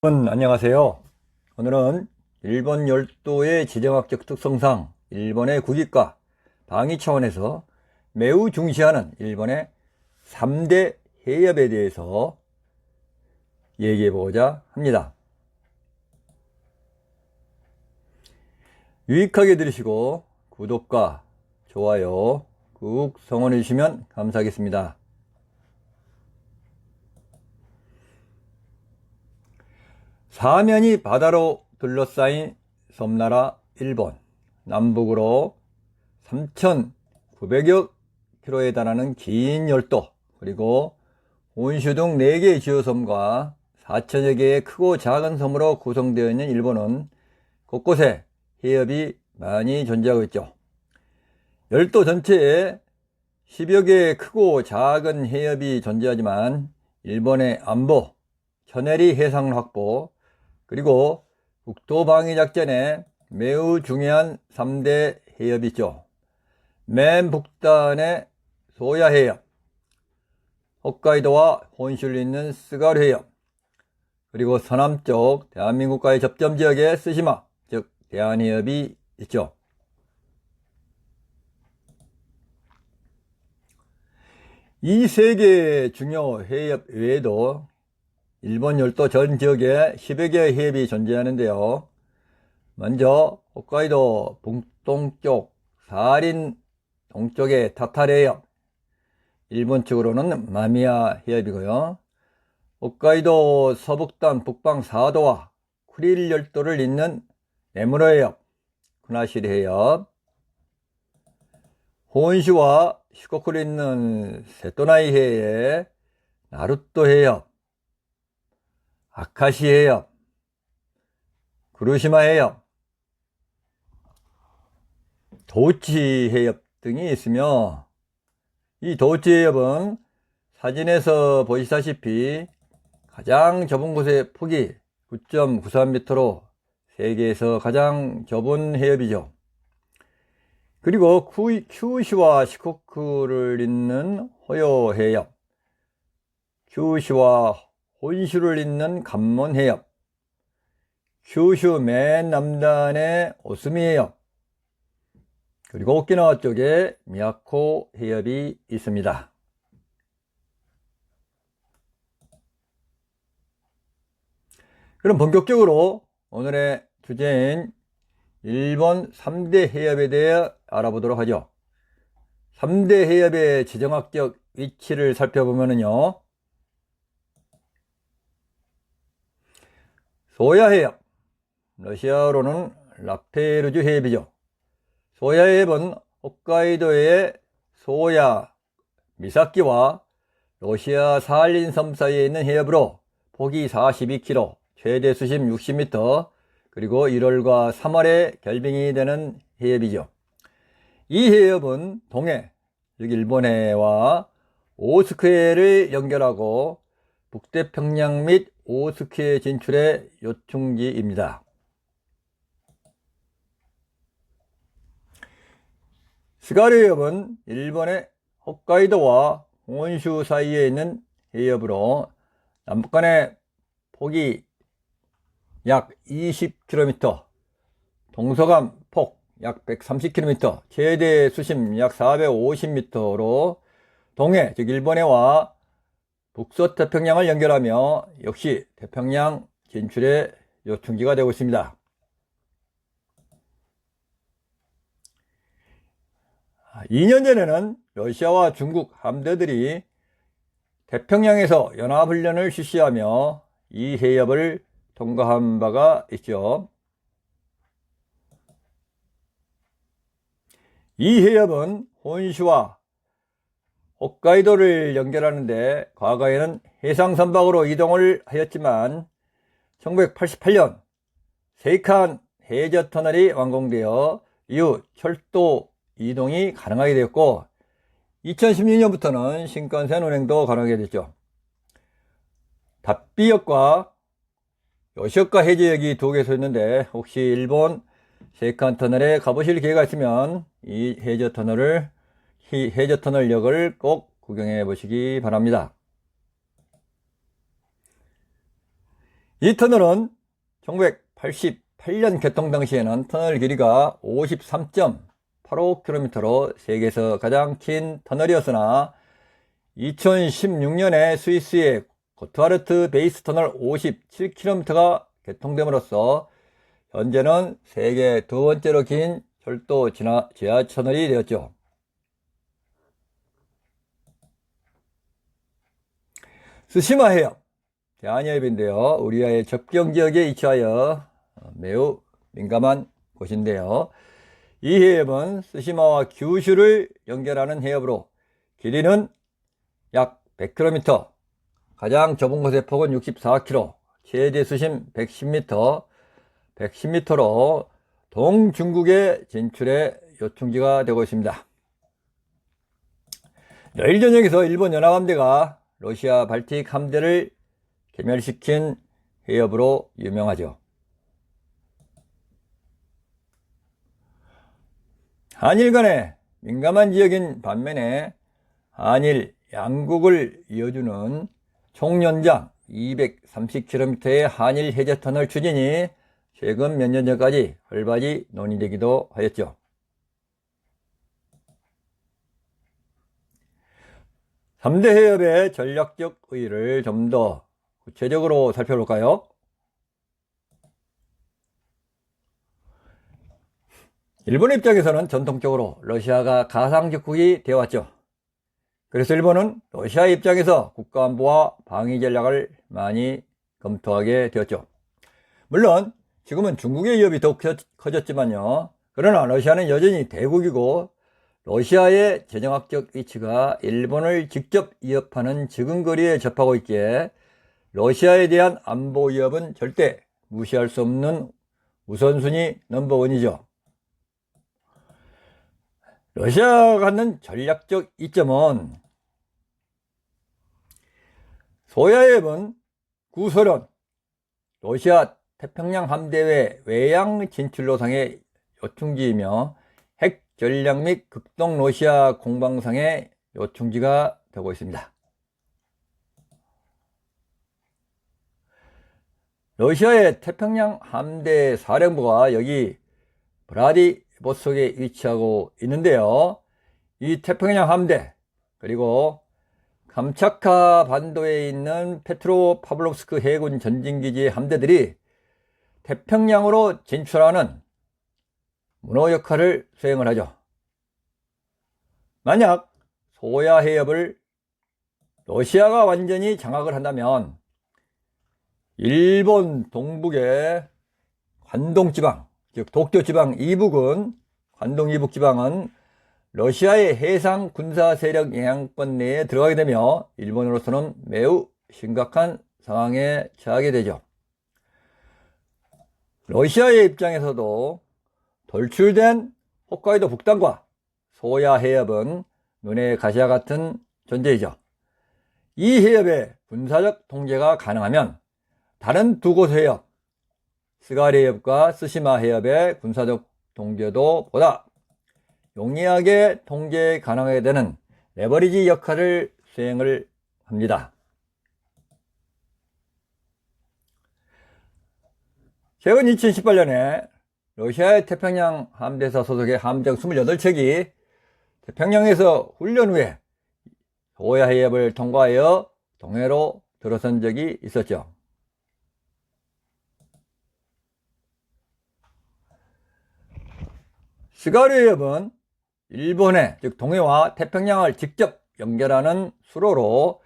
여러분 안녕하세요. 오늘은 일본 열도의 지정학적 특성상 일본의 국익과 방위 차원에서 매우 중시하는 일본의 3대 해협에 대해서 얘기해 보고자 합니다. 유익하게 들으시고 구독과 좋아요 꾹 성원해 주시면 감사하겠습니다. 사면이 바다로 둘러싸인 섬나라 일본 남북으로 3,900여 킬로에 달하는 긴 열도 그리고 온슈 등 4개의 지어섬과 4천여 개의 크고 작은 섬으로 구성되어 있는 일본은 곳곳에 해협이 많이 존재하고 있죠. 열도 전체에 10여 개의 크고 작은 해협이 존재하지만 일본의 안보, 천해리 해상 확보, 그리고 국토방위 작전에 매우 중요한 3대 해협이 있죠. 맨 북단의 소야 해협, 홋카이도와 혼슈를 잇는 스가루 해협, 그리고 서남쪽 대한민국과의 접점 지역에 스시마, 즉 대한해협이 있죠. 이 세 개의 중요 해협 외에도 일본 열도 전 지역에 10여 개의 해협이 존재하는데요. 먼저 홋카이도 북동쪽 사린 동쪽의 타타르 해협, 일본 측으로는 마미야 해협이고요. 홋카이도 서북단 북방 4도와 쿠릴 열도를 잇는 에무로 해협, 쿠나시리 해협, 혼슈와 시코쿠를 잇는 세토나이 해의 나루토 해협, 아카시 해협, 구루시마 해협, 도치 해협 등이 있으며 이 도치 해협은 사진에서 보시다시피 가장 좁은 곳의 폭이 9.93m로 세계에서 가장 좁은 해협이죠. 그리고 쿠, 큐시와 시코쿠를 잇는 호요 해협, 큐시와 혼슈를 잇는 간몬 해협, 큐슈 맨 남단의 오스미 해협, 그리고 오키나와 쪽에 미야코 해협이 있습니다. 그럼 본격적으로 오늘의 주제인 일본 3대 해협에 대해 알아보도록 하죠. 3대 해협의 지정학적 위치를 살펴보면요. 소야 해협, 러시아어로는 라페르주 해협이죠. 소야 해협은 홋카이도의 소야, 미사키와 러시아 살린 섬 사이에 있는 해협으로 폭이 42km, 최대 수심 60m, 그리고 1월과 3월에 결빙이 되는 해협이죠. 이 해협은 동해, 즉 일본해와 오스크해를 연결하고 북태평양 및 오스크해 진출의 요충지입니다. 스가르 해협은 일본의 홋카이도와 혼슈 사이에 있는 해협으로 남북간의 폭이 약 20km, 동서간 폭 약 130km, 최대 수심 약 450m로 동해, 즉 일본해와 북서 태평양을 연결하며 역시 태평양 진출의 요충지가 되고 있습니다. 2년 전에는 러시아와 중국 함대들이 태평양에서 연합훈련을 실시하며 이 해협을 통과한 바가 있죠. 이 해협은 혼슈와 홋카이도를 연결하는데 과거에는 해상 선박으로 이동을 하였지만 1988년 세이칸 해저 터널이 완공되어 이후 철도 이동이 가능하게 되었고 2016년부터는 신幹線 운행도 가능하게 됐죠. 답비역과 요시오카 해저역이 두 개 서 있는데 혹시 일본 세이칸 터널에 가보실 기회가 있으면 이 해저 터널을 이 해저 터널 역을 꼭 구경해 보시기 바랍니다. 이 터널은 1988년 개통 당시에는 터널 길이가 53.85km로 세계에서 가장 긴 터널이었으나 2016년에 스위스의 고트하르트 베이스 터널 57km가 개통됨으로써 현재는 세계 두 번째로 긴 철도 지하, 지하터널이 되었죠. 스시마 해협, 대한해협인데요. 우리와의 접경 지역에 위치하여 매우 민감한 곳인데요. 이 해협은 스시마와 규슈를 연결하는 해협으로 길이는 약 100km, 가장 좁은 곳의 폭은 64km, 최대 수심 110m, 110m로 동중국의 진출의 요충지가 되고 있습니다. 내일 저녁에서 일본 연합함대가 러시아 발틱 함대를 개멸시킨 해협으로 유명하죠. 한일 간의 민감한 지역인 반면에 한일 양국을 이어주는 총연장 230km의 한일 해저터널 추진이 최근 몇 년 전까지 활발히 논의되기도 하였죠. 삼대 해협의 전략적 의의를 좀 더 구체적으로 살펴볼까요? 일본 입장에서는 전통적으로 러시아가 가상적국이 되어왔죠. 그래서 일본은 러시아 입장에서 국가안보와 방위 전략을 많이 검토하게 되었죠. 물론 지금은 중국의 위협이 더욱 커졌지만요. 그러나 러시아는 여전히 대국이고 러시아의 재정학적 위치가 일본을 직접 위협하는 지근거리에 접하고 있기에 러시아에 대한 안보 위협은 절대 무시할 수 없는 우선순위 넘버원이죠. 러시아가 갖는 전략적 이점은 소야협은 구소련, 러시아 태평양 함대의 외양 진출로상의 요충지이며 핵 전략 및 극동 러시아 공방상의 요충지가 되고 있습니다. 러시아의 태평양 함대 사령부가 여기 브라디보스크에 위치하고 있는데요. 이 태평양 함대 그리고 감차카 반도에 있는 페트로 파블로스크 해군 전진기지의 함대들이 태평양으로 진출하는 문호 역할을 수행을 하죠. 만약 소야 해협을 러시아가 완전히 장악을 한다면 일본 동북의 관동 지방, 즉 도쿄 지방 이북은 관동 이북 지방은 러시아의 해상 군사 세력 영향권 내에 들어가게 되며 일본으로서는 매우 심각한 상황에 처하게 되죠. 러시아의 입장에서도 돌출된 홋카이도 북단과 소야 해협은 눈의 가시와 같은 존재이죠. 이 해협의 군사적 통제가 가능하면 다른 두 곳 해협, 스가리 해협과 스시마 해협의 군사적 통제도 보다 용이하게 통제 가능하게 되는 레버리지 역할을 수행을 합니다. 최근 2018년에 러시아의 태평양 함대사 소속의 함정 28척이 태평양에서 훈련 후에 호야 해협을 통과하여 동해로 들어선 적이 있었죠. 시가리 해협은 일본의 즉 동해와 태평양을 직접 연결하는 수로로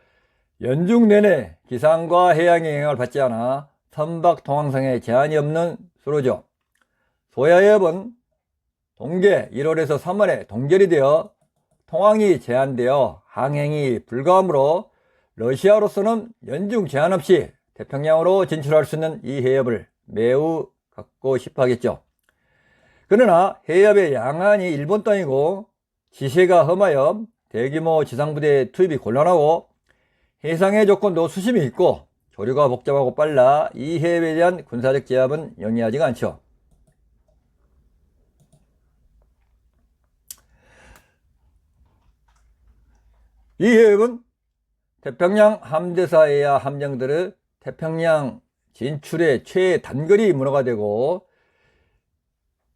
연중 내내 기상과 해양의 영향을 받지 않아 선박 통항상에 제한이 없는 수로죠. 소야협은 동계 1월에서 3월에 동결이 되어 통항이 제한되어 항행이 불가하므로 러시아로서는 연중 제한 없이 태평양으로 진출할 수 있는 이 해협을 매우 갖고 싶어 하겠죠. 그러나 해협의 양안이 일본 땅이고 지세가 험하여 대규모 지상부대 투입이 곤란하고 해상의 조건도 수심이 있고 조류가 복잡하고 빨라 이 해협에 대한 군사적 제압은 영리하지가 않죠. 이 해협은 태평양 함대사에야 함정들을 태평양 진출의 최단거리 문화가 되고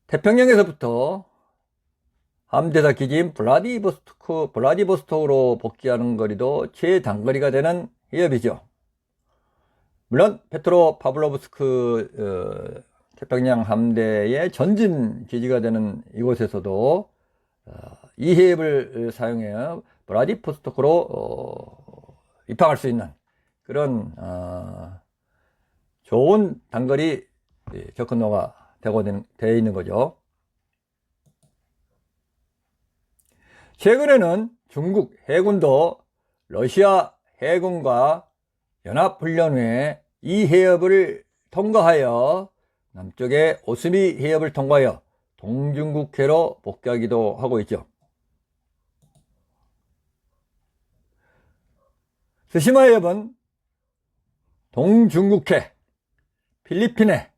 태평양에서부터 함대사 기지인 블라디보스토크, 블라디보스톡으로 복귀하는 거리도 최단거리가 되는 해협이죠. 물론 페트로 파블로브스크 어, 태평양 함대의 전진 기지가 되는 이곳에서도 어, 이 해협을 사용해 블라디보스토크로 어, 입항할 수 있는 그런 어, 좋은 단거리 예, 접근로가 되고 되어 있는 거죠. 최근에는 중국 해군도 러시아 해군과 연합훈련 후에 이 해협을 통과하여 남쪽의 오스미 해협을 통과하여 동중국해로 복귀하기도 하고 있죠. 스시마 해협은 동중국해, 필리핀해,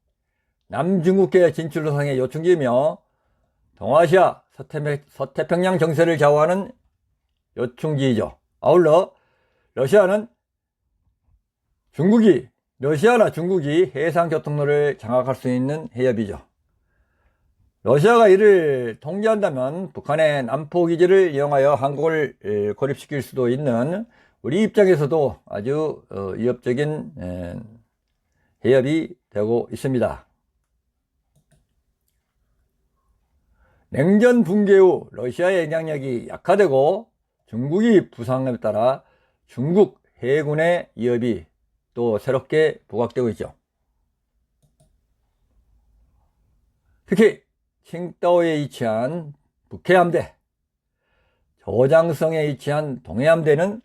남중국해 진출로상의 요충지이며 동아시아 서태 평양 정세를 좌우하는 요충지이죠. 아울러 러시아는 중국이 러시아나 중국이 해상 교통로를 장악할 수 있는 해협이죠. 러시아가 이를 통제한다면 북한의 남포 기지를 이용하여 한국을 고립시킬 수도 있는 우리 입장에서도 아주 어, 위협적인 해협이 되고 있습니다. 냉전 붕괴 후 러시아의 영향력이 약화되고 중국이 부상에 따라 중국 해군의 위협이 또 새롭게 부각되고 있죠. 특히 칭다오에 위치한 북해함대, 저장성에 위치한 동해함대는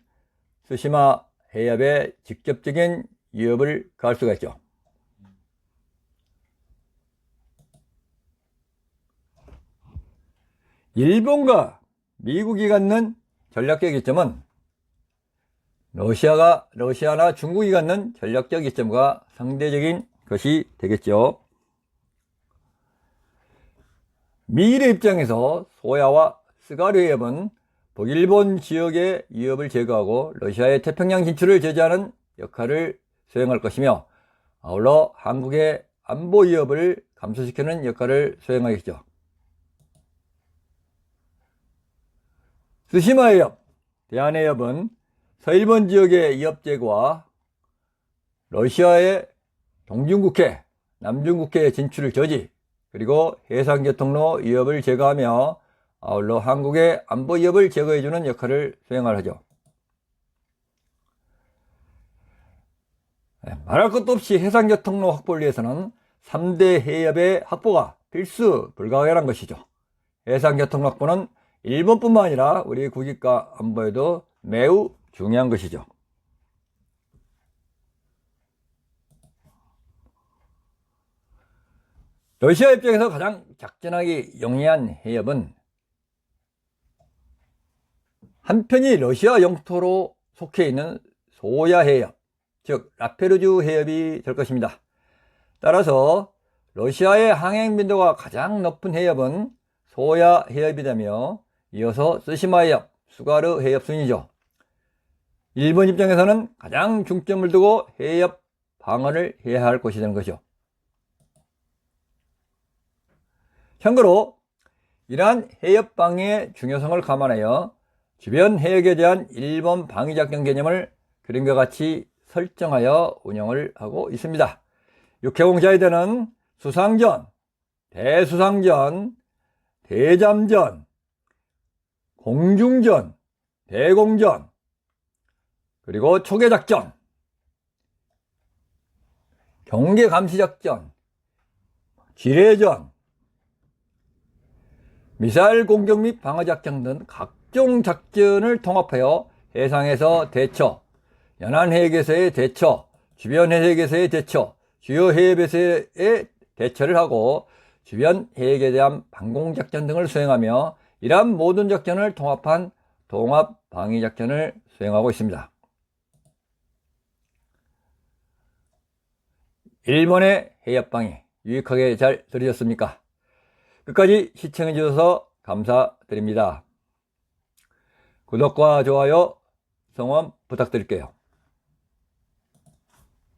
스시마 해협에 직접적인 위협을 가할 수가 있죠. 일본과 미국이 갖는 전략적 이점은 러시아가 러시아나 중국이 갖는 전략적 이점과 상대적인 것이 되겠죠. 미일의 입장에서 소야와 스가르 해협은 북일본 지역의 위협을 제거하고 러시아의 태평양 진출을 제재하는 역할을 수행할 것이며 아울러 한국의 안보 위협을 감소시키는 역할을 수행하겠죠. 스시마 해협, 대한 해협은 서일본 지역의 위협 제거와 러시아의 동중국해, 남중국해 진출을 저지, 그리고 해상교통로 위협을 제거하며 아울러 한국의 안보 위협을 제거해주는 역할을 수행을 하죠. 네, 말할 것도 없이 해상교통로 확보를 위해서는 3대 해협의 확보가 필수 불가결한 것이죠. 해상교통 확보는 일본뿐만 아니라 우리 국익과 안보에도 매우 중요한 것이죠. 러시아 입장에서 가장 작전하기 용이한 해협은 한편이 러시아 영토로 속해 있는 소야 해협, 즉 라페르주 해협이 될 것입니다. 따라서 러시아의 항행 빈도가 가장 높은 해협은 소야 해협이 되며 이어서 스시마 해협, 수가르 해협 순이죠. 일본 입장에서는 가장 중점을 두고 해협 방어를 해야 할 것이 되는 것이죠. 참고로 이러한 해협 방어의 중요성을 감안하여 주변 해역에 대한 일본 방위작전 개념을 그림과 같이 설정하여 운영을 하고 있습니다. 육해공자에 대한 수상전, 대수상전, 대잠전, 공중전, 대공전, 그리고 초계작전, 경계감시작전, 지뢰전, 미사일 공격 및 방어작전 등 각 종 작전을 통합하여 해상에서 대처, 연안 해역에서의 대처, 주변 해역에서의 대처, 주요 해협에서의 대처를 하고 주변 해역에 대한 방공 작전 등을 수행하며 이러한 모든 작전을 통합한 동합 방위 작전을 수행하고 있습니다. 일본의 해협방위 유익하게 잘 들으셨습니까? 끝까지 시청해 주셔서 감사드립니다. 구독과 좋아요, 성원 부탁드릴게요.